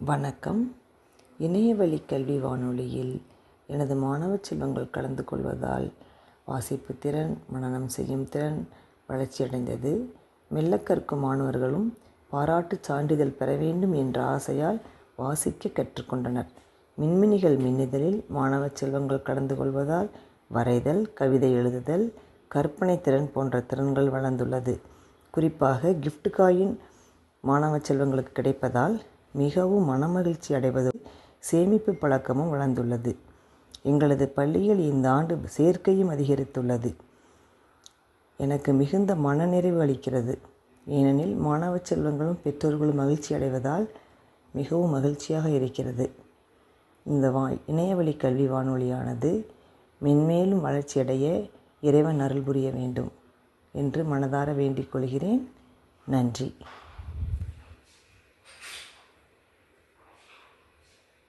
வணக்கம். இணையவழி கல்வி வானொலியில் எனது மாணவ செல்வங்கள் கலந்து கொள்வதால் வாசிப்பு திறன் மனனம் செய்யும் திறன் வளர்ச்சியடைந்தது. மெல்ல கற்கும் மாணவர்களும் பாராட்டுச் சான்றிதழ் பெற வேண்டும் என்ற ஆசையால் வாசிக்க கற்றுக்கொண்டனர். மின்மினிகள் மின்னிதழில் மாணவ செல்வங்கள் கலந்து கொள்வதால் வரைதல் கவிதை எழுதுதல் கற்பனை திறன் போன்ற திறன்கள் வளர்ந்துள்ளது. குறிப்பாக கிஃப்ட் காயின் மாணவ செல்வங்களுக்கு கிடைப்பதால் மிகவும் மனமகிழ்ச்சி அடைவது சேமிப்பு பழக்கமும் வளர்ந்துள்ளது. எங்களது பள்ளியில் இந்த ஆண்டு சேர்க்கையும் அதிகரித்துள்ளது. எனக்கு மிகுந்த மனநிறைவு அளிக்கிறது. ஏனெனில் மாணவ செல்வங்களும் பெற்றோர்களும் மகிழ்ச்சி அடைவதால் மிகவும் மகிழ்ச்சியாக இருக்கிறது. இந்த வா இணையவழி கல்வி வானொலியானது மென்மேலும் வளர்ச்சியடைய இறைவன் அருள் புரிய வேண்டும் என்று மனதார வேண்டிக் கொள்கிறேன். நன்றி.